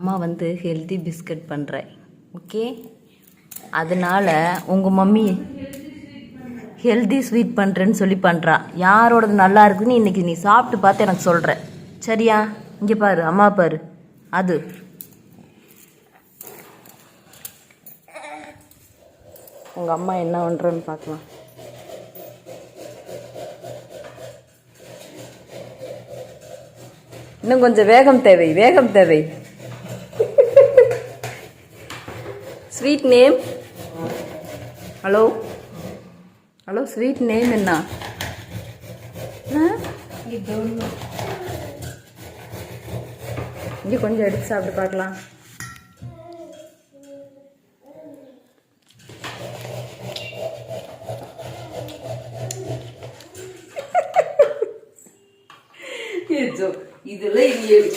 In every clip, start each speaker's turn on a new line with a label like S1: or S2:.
S1: அம்மா வந்து healthy biscuit பண்ணுறேன் ஓகே அதனால் உங்கள் மம்மி ஹெல்தி ஸ்வீட் பண்ணுறேன்னு சொல்லி பண்ணுறா யாரோடது நல்லா இருக்குன்னு இன்றைக்கி நீ சாப்பிட்டு பார்த்து எனக்கு சொல்கிற சரியா? இங்கே பாரு அம்மா பாரு. அது. உங்கள் அம்மா என்ன பண்ணுறன்னு பார்க்கலாம். இன்னும் கொஞ்சம் வேகம் தேவை வேகம் தேவை. Sweet name hello hello sweet name என்ன? இங்கே கொஞ்சம் எடுத்து சாப்பிட்டு பார்க்கலாம். இதுல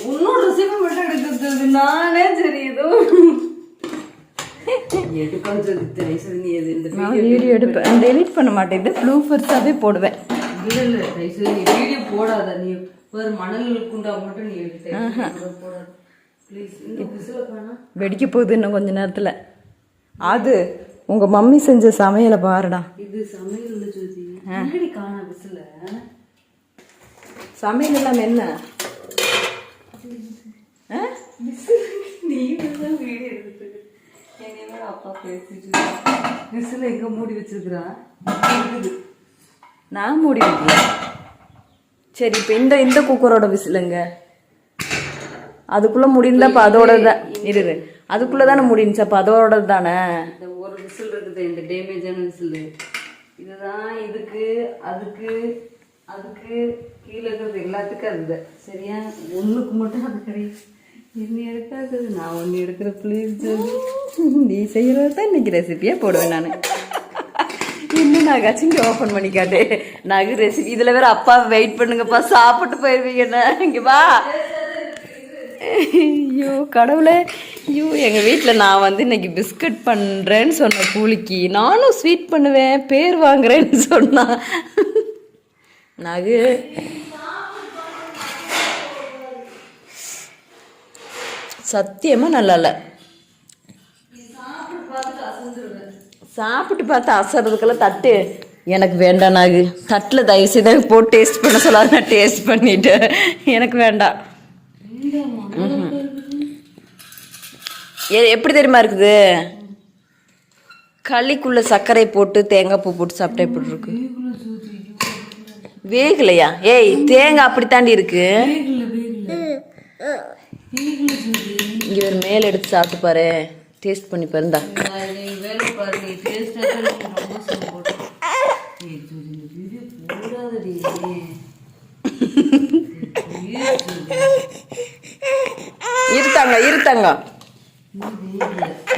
S1: உன்னோட ரெசிபி மட்டும் எடுக்கிறது நானே சரி ஏதோ நான் வீடியோ எடுப்பேன். டெலிட் பண்ண மாட்டேன். இது ப்ளூ ஃபர்ஸ்டாகவே போடுவேன்.
S2: வீடியோ போடாத. நீ ஒரு மணல் குண்டா மட்டும் நீ போடாத.
S1: வெடிக்க போகுது இன்னும் கொஞ்ச நேரத்தில். அது உங்கள் மம்மி செஞ்ச சமையலை பாருடா.
S2: இது சமையல்
S1: சமையல் எல்லாம் என்ன?
S2: நீ அப்பா பேசிட்டு விசில எங்க மூடி வச்சிருக்கிறா? இருக்குது.
S1: நான் மூடி வைக்கல சரி இப்போ இந்த இந்த குக்கரோட விசிலுங்க அதுக்குள்ளே முடிந்தா அப்போ அதோட தான். இரு. அதுக்குள்ளே தானே முடிஞ்சுச்சு அப்போ அதோட தானே?
S2: இந்த ஒரு விசில் இருக்குது இந்த டேமேஜான விசில். இதுதான் இதுக்கு அதுக்கு அதுக்கு கீழே இருக்கிறது எல்லாத்துக்கும் அதுதான். சரியா? ஒண்ணுக்கு மட்டும் அது கிடையாது. என்ன எடுக்காது நான் ஒன்று எடுக்கிற ப்ளீஸ்
S1: நீ செய்கிறது தான் இன்னைக்கு ரெசிபியாக போடுவேன் நான். இன்னும் நான் கச்சிங்க ஓப்பன் பண்ணி காட்டு நகு ரெசிபி இதில் வேற அப்பா வெயிட் பண்ணுங்கப்பா சாப்பிட்டு போயிருவீங்கண்ணா இங்கே வா. ஐயோ கடவுளே. ஐயோ எங்கள் வீட்டில் நான் வந்து இன்னைக்கு பிஸ்கட் பண்ணுறேன்னு சொன்ன கூலிக்கு நானும் ஸ்வீட் பண்ணுவேன் பேர் வாங்குறேன்னு சொன்னான் நகு. சத்தியமாக நல்லா இல்லை. சாப்பிட்டு பார்த்து அசறதுக்கெல்லாம் தட்டு. எனக்கு வேண்டாம் நாகு தட்டில் தயவு செய்து போட்டு டேஸ்ட் பண்ண சொல்லாத நான் டேஸ்ட் பண்ணிட்டேன் எனக்கு வேண்டாம். எப்படி தெரியுமா இருக்குது? களிக்குள்ள சர்க்கரை போட்டு தேங்காய் பூ போட்டு சாப்பிட்டா எப்படி இருக்கு? வேகலையா? ஏய் தேங்காய் அப்படித்தாண்டி இருக்கு. இங்க ஒரு மேல எடுத்து சாப்பிட்டு பாரு. டேஸ்ட் பண்ணி பாருந்தா இருத்தாங்க இருத்தாங்க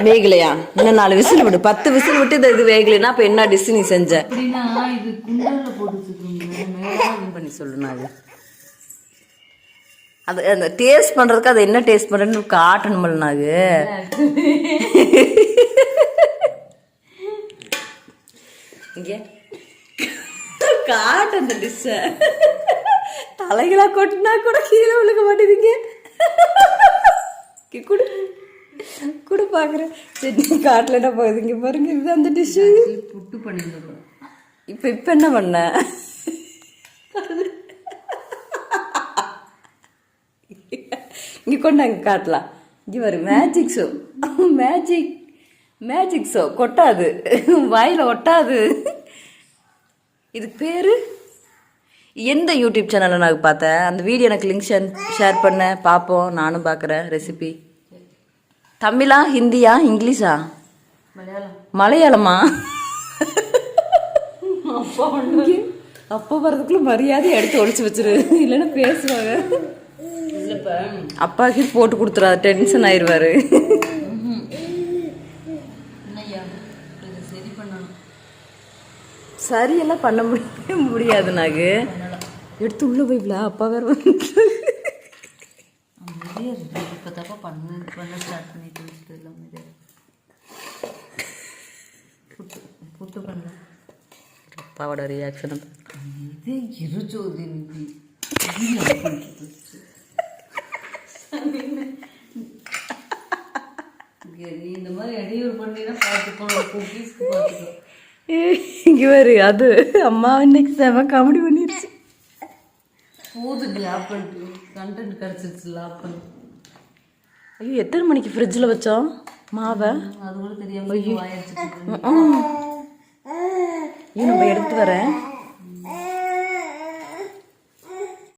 S1: வேகலையா இன்னும் நாலு விசில் விடு. பத்து விசில் விட்டு இது இது வேகலைன்னா அப்ப என்ன டிஷ் நீ செஞ்ச? பண்ணி சொல்லு நான் அது அந்த டேஸ்ட் பண்றதுக்கு அது என்ன டேஸ்ட் பண்றேன்னு காட்டணுமல் நாகு. இங்கே. காட்டு அந்த டிஷ்ஷ தலைகளா கொட்டினா கூட கீழே விழுக மாட்டேதுங்க. இங்க குடு. குடு பார்க்குறேன் சரி காட்டலடா போகுதுங்க பாருங்க இது அந்த டிஷ்ஷு
S2: புட்டு பண்ணியிருந்தோம்
S1: இப்போ இப்போ என்ன பண்ண? இங்கே கொண்டாங்க காட்டலாம். இங்கே வரு magic show magic magic show கொட்டாது. வாயில் ஒட்டாது. இதுக்கு பேர்? எந்த யூடியூப் சேனலில் நான் பார்த்தேன்? அந்த வீடியோ எனக்கு லிங்க் ஷேர் ஷேர் பண்ண. பார்ப்போம். நானும் பார்க்குறேன். ரெசிபி தமிழா ஹிந்தியா இங்கிலீஷா?
S2: மலையாளம்.
S1: அப்பா வர்றதுக்குள்ள மரியாதை எடுத்து ஒழிச்சு வச்சிரு. இல்லைன்னா பேசுவாங்க. அப்பாவுக்கு போட்டு கொடுத்துறாரு டென்ஷன் ஆயிடுவாரு சரியெல்லாம் பண்ண முடிய முடியாது நாகு. எடுத்து உள்ள போய்ல அப்பா வேற வந்து
S2: இப்போ தப்பா பண்ண பண்ண ஸ்டார்ட் பண்ணிட்டு வச்சுட்டு புட்டு பண்ணல
S1: அப்பாவோட ரியாக்ஷன்
S2: இது இரு
S1: இங்கே வரு அது அம்மா இன்னைக்கு செம காமெடி பண்ணிருச்சு.
S2: போதுக்கு ஆப்பன் கண்டென்ட் கிடச்சிருச்சுல ஆப்பன்
S1: ஐயோ எத்தனை மணிக்கு ஃப்ரிட்ஜில் வச்சோம்? மாவை?
S2: அது கூட தெரியாம வாயடிச்சுட்டு
S1: ஐயோ நம்ம எடுத்து வரேன்.